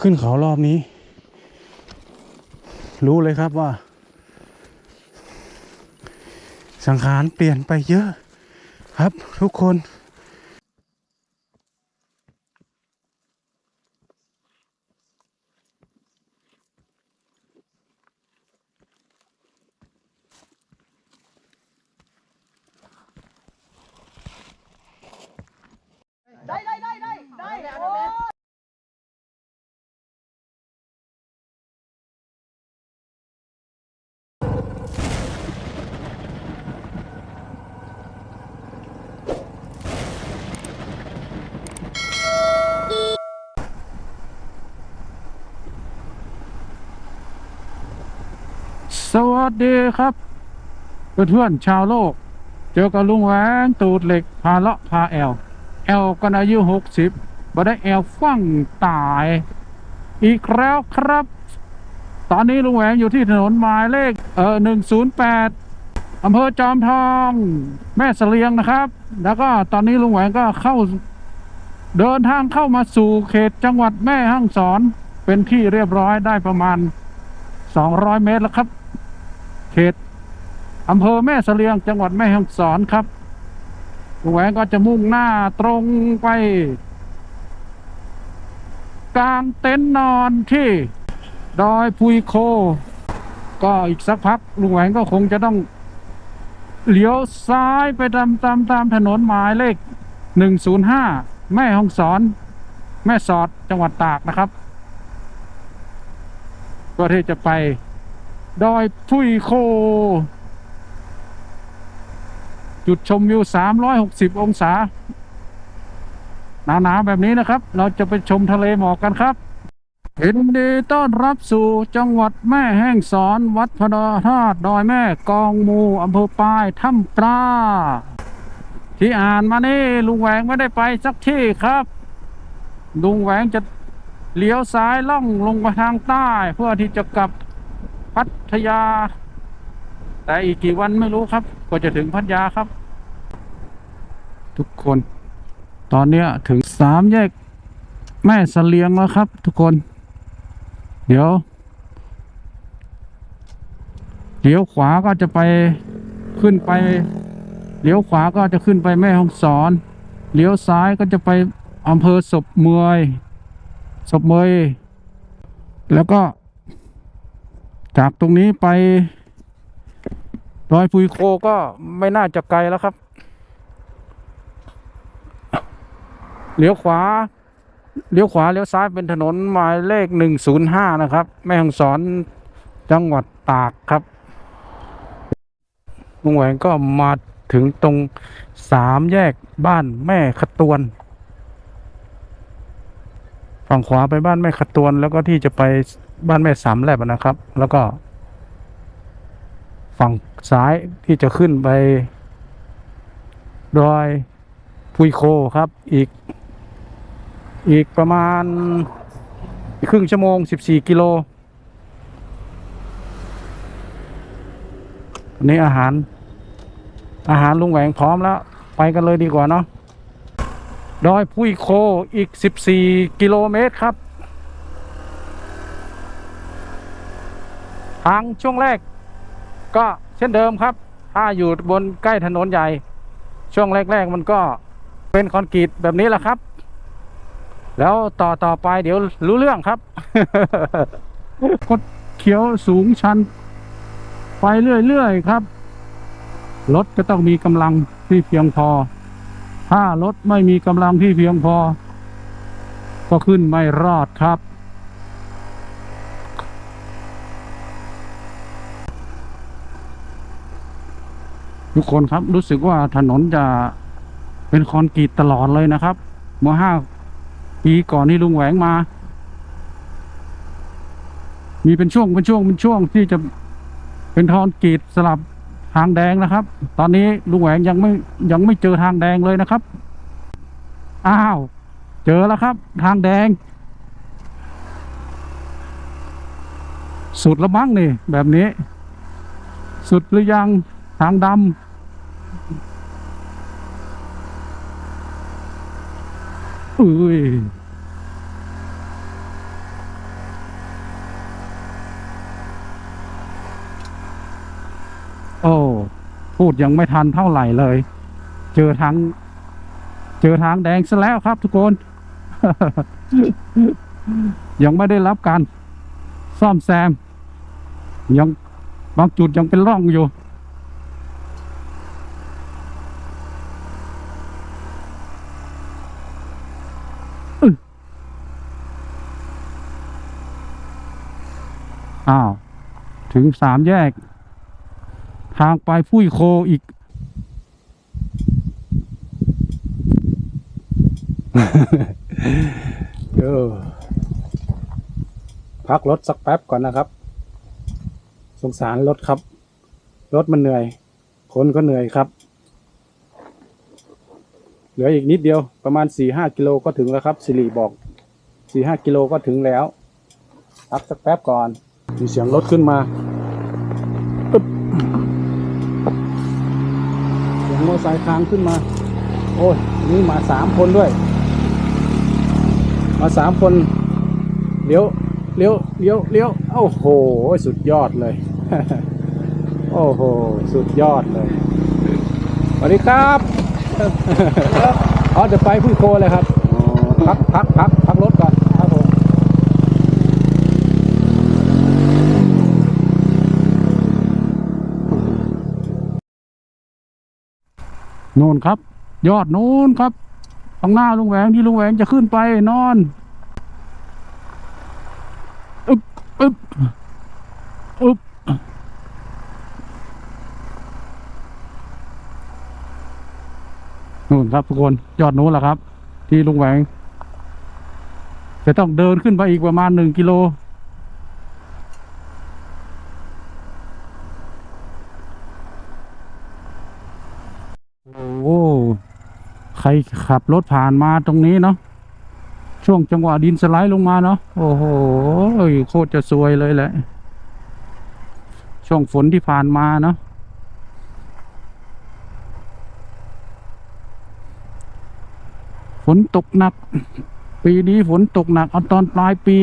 ขึ้นเขารอบนี้ รู้เลยครับว่า สังขารเปลี่ยนไปเยอะครับทุกคน ได้ได้ได้ได้ได้โอ้ สวัสดีครับเพื่อนๆชาวโลก เจอกับลุงแหวนตูดเหล็กพาเลาะพาแอลแอลกันอายุหกสิบบ่ได้แอลฟั่งตาย อีกแล้วครับ ตอนนี้ลุงแหวนอยู่ที่ถนนหมายเลขเออหนึ่งศูนย์แปดอำเภอจอมทอง แม่เสลียงนะครับ แล้วก็ตอนนี้ลุงแหวนก็เข้าเดินทางเข้ามาสู่เขตจังหวัดแม่ฮ่องสอน เป็นที่เรียบร้อยได้ประมาณ 200 เมตรแล้วครับ เขตอำเภอแม่เสลียงจังหวัดแม่ฮ่องสอนครับลุงแหวงก็จะมุ่งหน้าตรงไปกลางเต็นท์นอนที่ดอยพุยโค ก็อีกสักพักลุงแหวงก็คงจะต้องเลี้ยวซ้ายไปตามตามตามถนนหมายเลข 105 แม่ฮ่องสอน แม่สอดจังหวัดตากนะครับเพื่อที่จะไป ดอยพุยโค จุดชมวิว 360 องศา หนาวๆแบบนี้นะครับ เราจะไปชมทะเลหมอกกันครับเห็นดีต้อนรับสู่จังหวัดแม่แห้งสอนวัดพระธาตุดอยแม่กองมูอำเภอปายถ้ำปลาที่อ่านมานี่ลุงแหวงไม่ได้ไปสักที่ครับ ลุงแหวงจะเลี้ยวซ้ายล่องลงไปทางใต้ เพื่อที่จะกลับ พัทยา แต่อีกกี่วันไม่รู้ครับกว่าจะถึงพัทยาครับ ทุกคน ตอนเนี้ยถึงสามแยก แม่เสลียงแล้วครับ ทุกคน เดี๋ยวเลี้ยวขวาก็จะไปขึ้นไปเลี้ยวขวาก็จะขึ้นไปแม่ฮ่องสอนเลี้ยวซ้ายก็จะไปอำเภอศพเมยศพเมยแล้วก็ จากตรงนี้ไปดอยปุยโคก็ไม่น่าจะไกลแล้วครับ เลี้ยวขวา เลี้ยวขวา เลี้ยวซ้ายเป็นถนนหมายเลขหนึ่งศูนย์ห้านะครับ แม่ฮ่องสอนจังหวัดตากครับลุงแหวงก็มาถึงตรงสามแยกบ้านแม่ขตวน ฝั่งขวาไปบ้านแม่ขตวนแล้วก็ที่จะไป บ้านแม่สามแลบนะครับ แล้วก็ ฝั่งซ้ายที่จะขึ้นไปดอยพุยโคครับ อีก อีกประมาณ ครึ่งชั่วโมง 14 กิโลนนี้อาหาร อาหารลุงแหวงพร้อมแล้ว ไปกันเลยดีกว่าเนาะดอยพุยโคอีก 14 กิโลเมตรครับางช่วงแรก ก็เช่นเดิมครับ ถ้าอยู่บนใกล้ถนนใหญ่ ช่วงแรก ๆ มันก็เป็นคอนกรีตแบบนี้แหละครับ แล้วต่อต่อไปเดี๋ยวรู้เรื่องครับกดเขียวสูงชัน ไปเรื่อยๆครับรถก็ต้องมีกำลังที่เพียงพอ ถ้ารถไม่มีกำลังที่เพียงพอ ก็ขึ้นไม่รอดครับ ทุกคนครับรู้สึกว่าถนนจะเป็นคอนกรีตตลอดเลยนะครับเมื่อห้าปีก่อนนี่ลุงแหวงมา มีเป็นช่วงเป็นช่วงเป็นช่วงที่จะเป็นคอนกรีตสลับทางแดงนะครับ ตอนนี้ลุงแหวงยังไม่ยังไม่เจอทางแดงเลยนะครับ อ้าว เจอแล้วครับ ทางแดง สุดล้วมั้งนี่แบบนี้ สุดหรือยังทางดำ โอ้พูดยังไม่ทันเท่าไหร่เลย เจอทางเจอทางแดงซะแล้วครับทุกคน ยังไม่ได้รับการซ่อมแซม ยังบางจุดยังเป็นร่องอยู่ อ้าว ถึงสามแยก ทางไปพุ้ยโคอีก เออพักรถสักแป๊บก่อนนะครับ สงสารรถครับ รถมันเหนื่อย คนก็เหนื่อยครับ เหลืออีกนิดเดียวประมาณสี่ห้ากิโลก็ถึงแล้วครับ สิริบอกสี่ห้ากิโลก็ถึงแล้วพักสักแป๊บก่อน มีเสียงรถขึ้นมาอึ๊บเสียงมอเตอร์ไซค์ค้างขึ้นมา โอ้ยนี่มาสามคนด้วย มาสามคนเลี้ยวเลี้ยวเลี้ยวเลี้ยวโอ้โห สุดยอดเลย โอ้โห สุดยอดเลยสวัสดีครับอ๋อจะไปพึ่งโคเลยครับพักพักพักพักรถก่อนครับผม โน่นครับ ยอดโน่นครับข้างหน้าลุงแหวงที่ลุงแหวงจะขึ้นไปนอนอึบอึบอึบนู่นครับทุกคนยอดนู้นแหละครับ ที่ลุงแหวง จะต้องเดินขึ้นไปอีกประมาณหนึ่งกิโล โอ้โห ใครขับรถผ่านมาตรงนี้เนาะช่วงจังหวะดินสไลด์ลงมาเนาะโอ้โหโคตรจะซวยเลยแหละ ช่วงฝนที่ผ่านมาเนาะฝนตกหนัก ปีนี้ฝนตกหนักเอาตอนปลายปี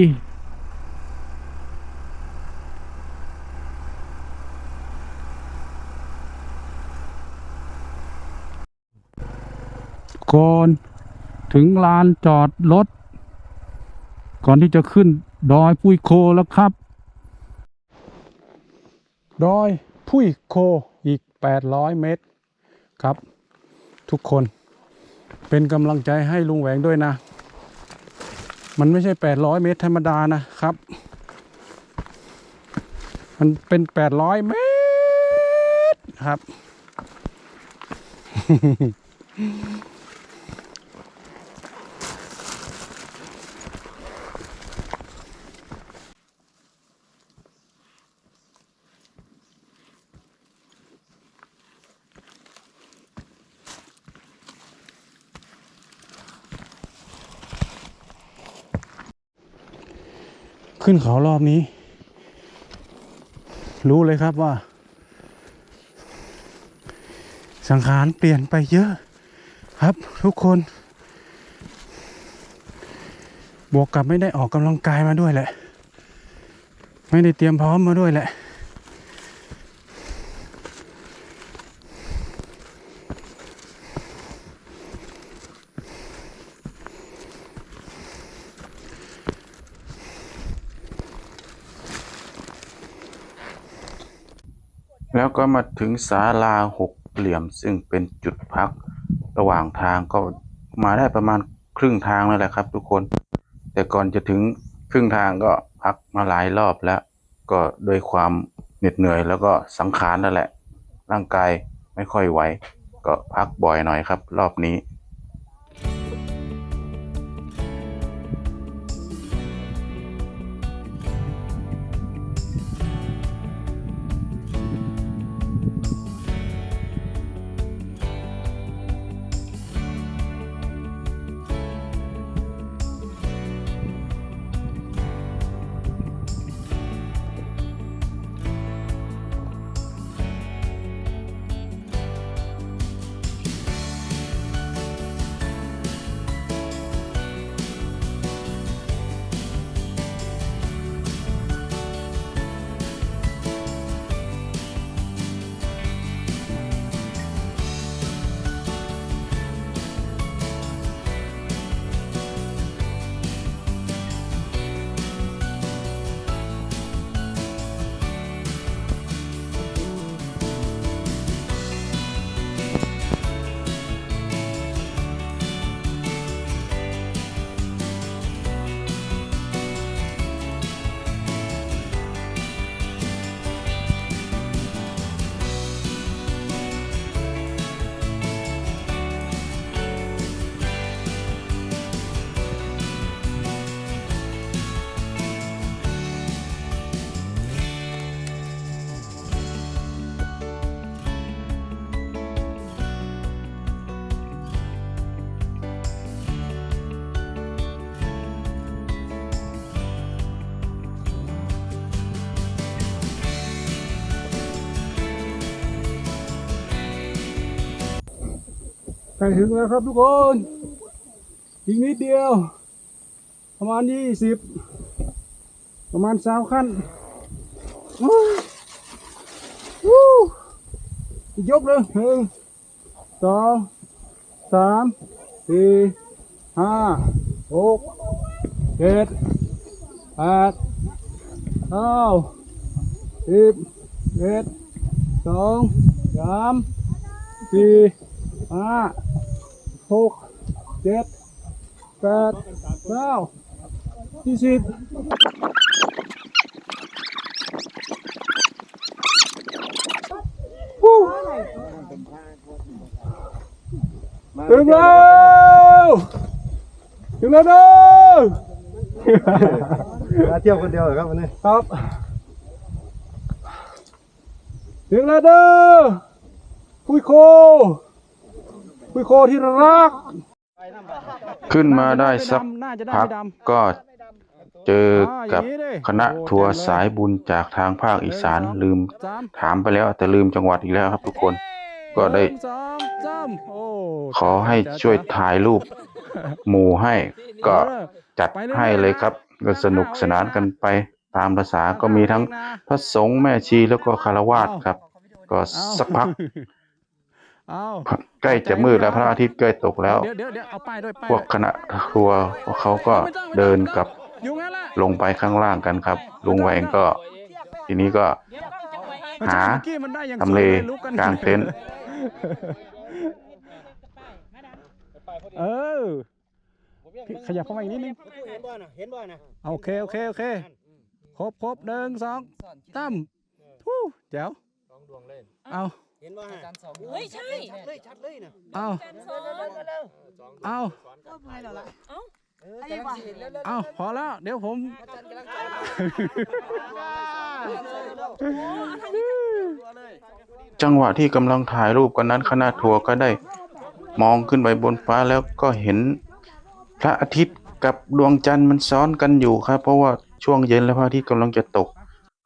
ก่อนถึงลานจอดรถ ก่อนที่จะขึ้น ดอยพุยโคแล้วครับ ดอยพุยโคอีก 800 เมตรครับ ทุกคนเป็นกำลังใจให้ลุงแหวงด้วยนะ มันไม่ใช่ 800 เมตรธรรมดานะครับ มันเป็น 800 เมตรครับ ขึ้นเขารอบนี้ รู้เลยครับว่า สังขารเปลี่ยนไปเยอะ ครับทุกคน บวกกับไม่ได้ออกกำลังกายมาด้วยแหละ ไม่ได้เตรียมพร้อมมาด้วยแหละ แล้วก็มาถึงศาลาหกเหลี่ยมซึ่งเป็นจุดพักระหว่างทางก็มาได้ประมาณครึ่งทางแล้วแหละครับ ทุกคน แต่ก่อนจะถึงครึ่งทางก็พักมาหลายรอบแล้ว ก็ด้วยความเหน็ดเหนื่อย แล้วก็สังขารนั่นแหละ ร่างกายไม่ค่อยไหวก็พักบ่อยหน่อยครับ รอบนี้ ใกล้ถึงแล้วครับทุกคน อีกนิดเดียว ประมาณยี่สิบประมาณสามขั้นวู้ยกเลยหนึ่งสองสามสี่ห้าหกเจ็ดแปดเก้าสิบเอ็ดสองสามสี่ห้า หกเจ็ดแปดเก้ายี่สิบถึงแล้วถึงแล้วเด้อมาเที่ยวคนเดียวเหรอครับวันนี้ครับถึงแล้วเด้อคุยโค คุยโคที่รัก ขึ้นมาได้สักน่าจะได้พักไม่ดำ ก็เจอกับอ่าอย่างนี้ดิคณะโอ้ทัวร์เจ๋งเลย สายบุญจากทางภาคอีสานหนึ่งสองลืมสามถามไปแล้วแต่ลืมจังหวัดอีกแล้วครับทุกคน ก็ได้หนึ่งสองสามโอ้ขอให้จ๋าช่วยจ๋าถ่ายรูปหมู่ให้ ก็เออจัดไปเรื่อยๆให้เลยครับก็สนุกสนานกันไปตามภาษาก็มีทั้งพระสงฆ์แม่ชีแล้วก็คารวาสครับ ก็เอาสักพักเอาใกล้จะมืดแล้วพระอาทิตย์ใกล้ตกแล้ว เดี๋ยวเดี๋ยวเดี๋ยวเอาป้ายด้วยป้ายพวกคณะทัวร์พวกเขาก็เดินกลับอยู่งั้นแหละลงไปข้างล่างกันครับ ลุงแหวงก็ ทีนี้ก็ หาเมื่อกี้มันได้อย่างทำเลสวยยลุกกันกลางเต็นท์เออพี่ขยับเข้ามาอีกนิดนึงเห็นบ่นะเห็นบ่นะโอเคโอเคโอเคครบครบหนึ่งสองตั้มทู่แจ๋วเอา เห็นบ่ฮะเฮ้ยใช่ชัดเลยชัดเลยนะเอาจันสองเอาเอาพอแล้วเดี๋ยวผมจังหวะที่กำลังถ่ายรูปกันนั้นคณะทัวร์ก็ได้ มองขึ้นไปบนฟ้าแล้วก็เห็นพระอาทิตย์กับดวงจันทร์มันซ้อนกันอยู่ครับ เพราะว่าช่วงเย็นแล้วพระอาทิตย์กำลังจะตก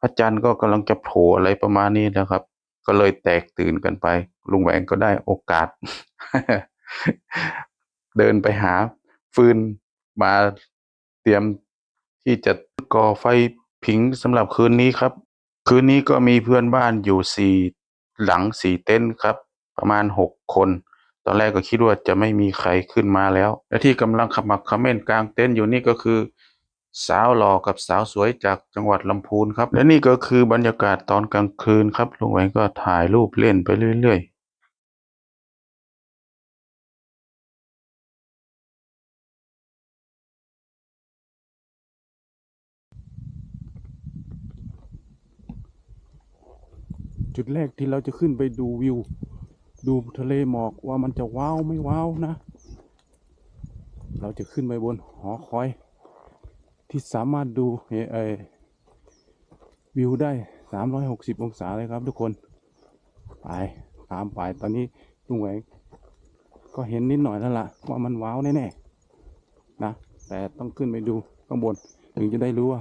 พระจันทร์ก็กำลังจะโผล่อะไรประมาณนี้นะครับ ก็เลยแตกตื่นกันไป ลุงแหวงก็ได้โอกาส เดินไปหาฟืนมาเตรียมที่จะก่อไฟผิงสำหรับคืนนี้ครับ คืนนี้ก็มีเพื่อนบ้านอยู่สี่หลังสี่เต็นท์ครับ ประมาณหกคน ตอนแรกก็คิดว่าจะไม่มีใครขึ้นมาแล้ว และที่กำลังขมักเขม้นกลางเต็นท์อยู่นี่ก็คือ สาวหล่อกับสาวสวยจากจังหวัดลำพูนครับ และนี่ก็คือบรรยากาศตอนกลางคืนครับลุงแหวงก็ถ่ายรูปเล่นไปเรื่อย ๆจุดแรกที่เราจะขึ้นไปดูวิว ดูทะเลหมอกว่ามันจะว้าวไม่ว้าวนะ เราจะขึ้นไปบนหอคอย ที่สามารถดูเอออวิวได้ 360 องศาเลยครับทุกคน ไปตามไปตอนนี้ลุงแหวงก็เห็นนิดหน่อยแล้วล่ะ ว่ามันว้าวแน่ๆนะ แต่ต้องขึ้นไปดูข้างบน ถึงจะได้รู้ว่า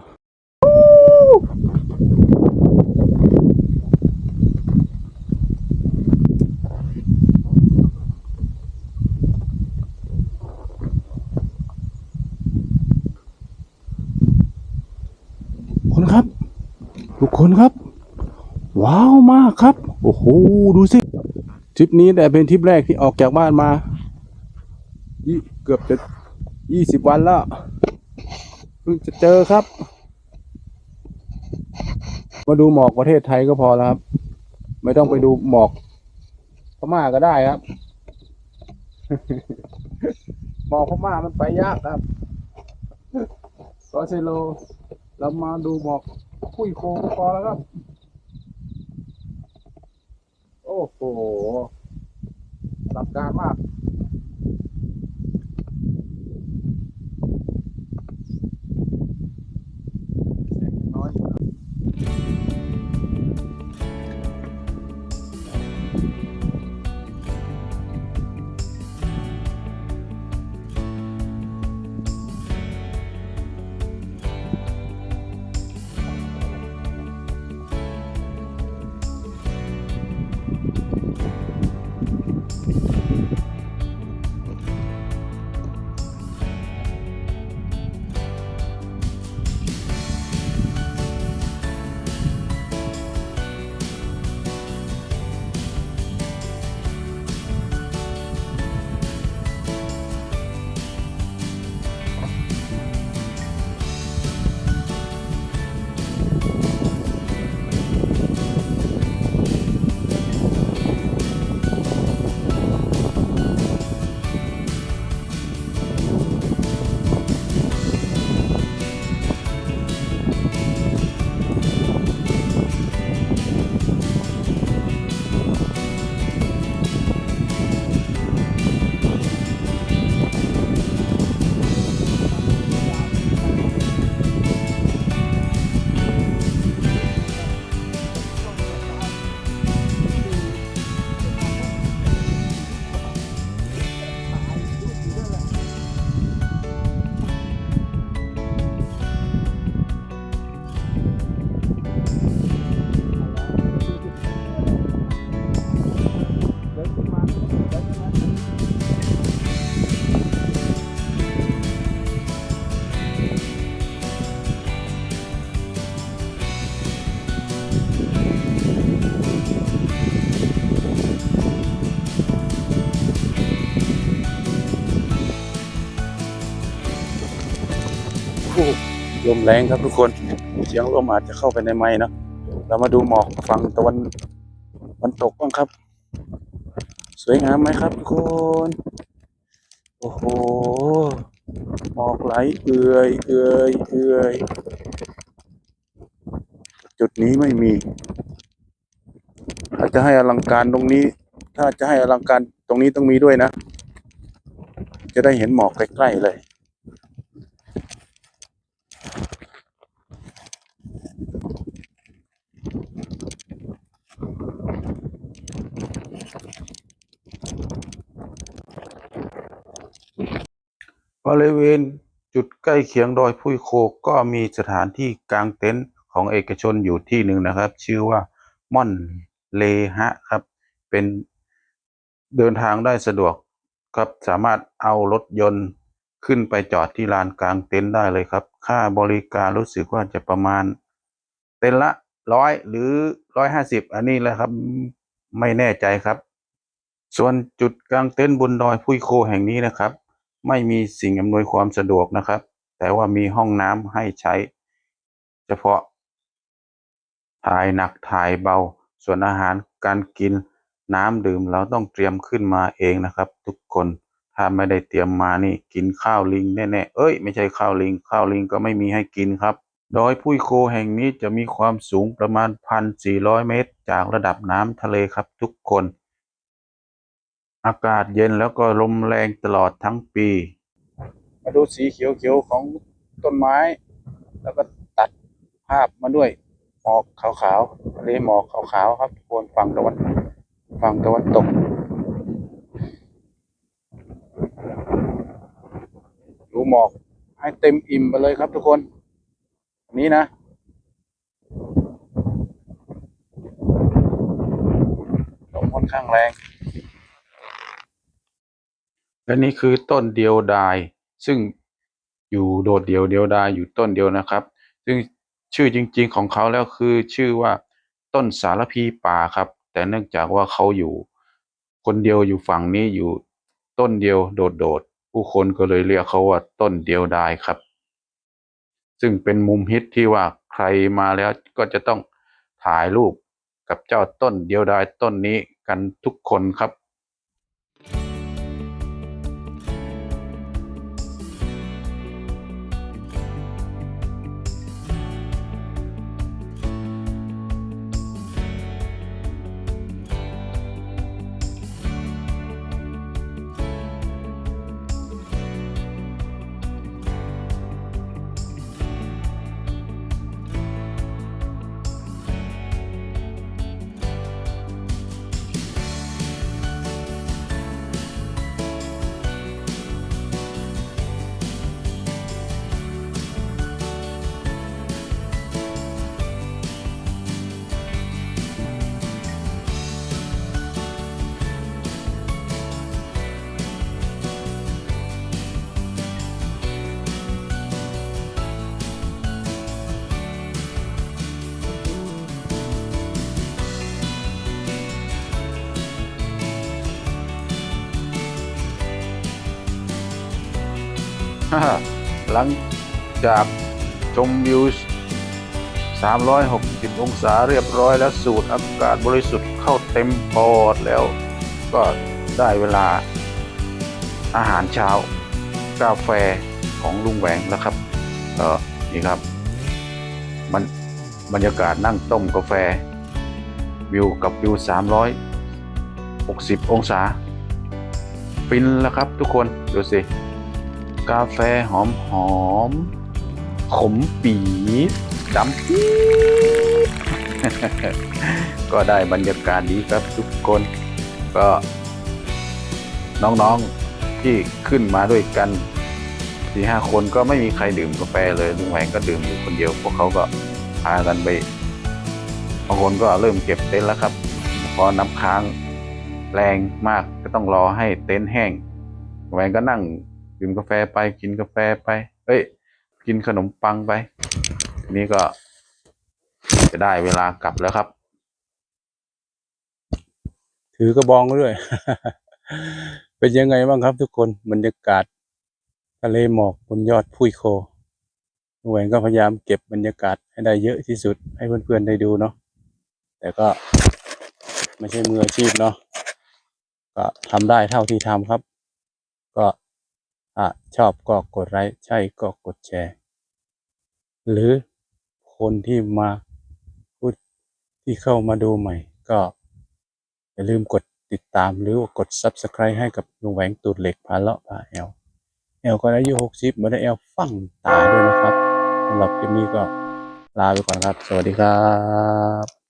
คนครับ ทุก คนครับ ว้าวมากครับ โอ้โห ดูสิทริปนี้แต่เป็นทริปแรกที่ออกจากบ้านมาเกือบจะยี่สิบวันแล้วเพิ่งจะเจอครับ มาดูหมอกประเทศไทยก็พอแล้วครับ ไม่ต้องไปดูหมอกพม่าก็ได้ครับ หมอกพม่ามันไปยากครับรอเซโลเรามาดูหมอก คุยโคงก็พอแล้วครับ โอ้โหหลับการมาก มแรงครับทุกคน เสียงลมอาจจะเข้าไปในไม้เนะเรามาดูหมอกฝั่งตะวันวันตกบ้างครับ สวยงามไหมครับทุกคน โอ้โหหมอกไหลเอื่อยเอื่อยเอื่อยจุดนี้ไม่มี ถ้าจะให้อลังการตรงนี้ ถ้าจะให้อลังการตรงนี้ต้องมีด้วยนะ จะได้เห็นหมอกใกล้ๆเลย บริเวณจุดใกล้เคียงดอยพุยโคก็มีสถานที่กางเต็นท์ของเอกชนอยู่ที่หนึ่งนะครับ ชื่อว่าม่อนเลฮะครับ เป็นเดินทางได้สะดวกครับสามารถเอารถยนต์ขึ้นไปจอดที่ลานกลางเต็นท์ได้เลยครับ ค่าบริการรู้สึกว่าจะประมาณ เต็นท์ละร้อยหรือร้อยห้าสิบอันนี้แหละครับไม่แน่ใจครับ ส่วนจุดกลางเต็นท์บนดอยพุยโคแห่งนี้นะครับ ไม่มีสิ่งอำนวยความสะดวกนะครับ แต่ว่ามีห้องน้ำให้ใช้ เฉพาะ ถ่ายหนักถ่ายเบา ส่วนอาหารการกินน้ำดื่มเราต้องเตรียมขึ้นมาเองนะครับ ทุกคนถ้าไม่ได้เตรียมมานี่กินข้าวลิงแน่ๆเอ้ย ไม่ใช่ข้าวลิง ข้าวลิงก็ไม่มีให้กินครับดอยพุยโคแห่งนี้จะมีความสูงประมาณ 1,400 เมตร จากระดับน้ำทะเลครับทุกคน อากาศเย็นแล้วก็ลมแรงตลอดทั้งปี มาดูสีเขียวๆของต้นไม้ แล้วก็ตัดภาพมาด้วยหมอกขาวๆทะเลหมอกขาวๆครับทุกคนฝั่งตะวันฝั่งตะวันตกดูหมอกให้เต็มอิ่มไปเลยครับทุกคนอันนี้นะลมค่อนข้างแรง และนี่คือต้นเดียวดาย ซึ่งอยู่โดดเดียวเดียวดายอยู่ต้นเดียวนะครับ ซึ่งชื่อจริง ๆ ของเขาแล้วคือชื่อว่าต้นสารพีป่าครับ แต่เนื่องจากว่าเขาอยู่คนเดียวอยู่ฝั่งนี้อยู่ต้นเดียวโดดๆผู้คนก็เลยเรียกเขาว่าต้นเดียวดายครับ ซึ่งเป็นมุมฮิตที่ว่าใครมาแล้วก็จะต้องถ่ายรูปกับเจ้าต้นเดียวดายต้นนี้กันทุกคนครับ หลังจากชมวิว 360 องศาเรียบร้อยแล้วสูดอากาศบริสุทธิ์เข้าเต็มปอดแล้วก็ได้เวลาอาหารเช้า กาแฟของลุงแหวงแล้วครับ เออนี่ครับ มันบรรยากาศนั่งต้มกาแฟ วิวกับวิว 360 องศา ฟินแล้วครับทุกคน ดูสิ กาแฟหอมหอม ขมปีดดำปี๊ก็ได้บรรยากาศดีครับทุกคน ก็น้องๆที่ขึ้นมาด้วยกันสี่ห้าคนก็ไม่มีใครดื่มกาแฟเลยลุงแหวงก็ดื่มอยู่คนเดียวพวกเขาก็พากันไปบางคนก็เริ่มเก็บเต็นท์แล้วครับพอน้ำค้างแรงมากก็ต้องรอให้เต็นท์แห้งลุงแหวงก็นั่ง ดื่มกาแฟไปกินกาแฟไป เอ้ย กินขนมปังไป ทีนี้ก็จะได้เวลากลับแล้วครับ ถือกระบองด้วย เป็นยังไงบ้างครับทุกคนบรรยากาศทะเลหมอกบนยอดพุยโคแหวงก็พยายามเก็บบรรยากาศให้ได้เยอะที่สุดให้เพื่อนๆได้ดูเนาะแต่ก็ไม่ใช่มืออาชีพเนาะก็ทำได้เท่าที่ทำครับ ถ้าชอบก็กดไลค์ใช่ก็กดแชร์ หรือคนที่มาพูดที่เข้ามาดูใหม่ ก็อย่าลืมกดติดตามหรือว่ากด Subscribe ให้กับลุงแหวงตูดเหล็กพาเลาะพาแอลแอลก็อายุหกสิบมาได้แอลฟังตายด้วยนะครับสำหรับคลิปนี้ก็ลาไปก่อนครับ สวัสดีครับ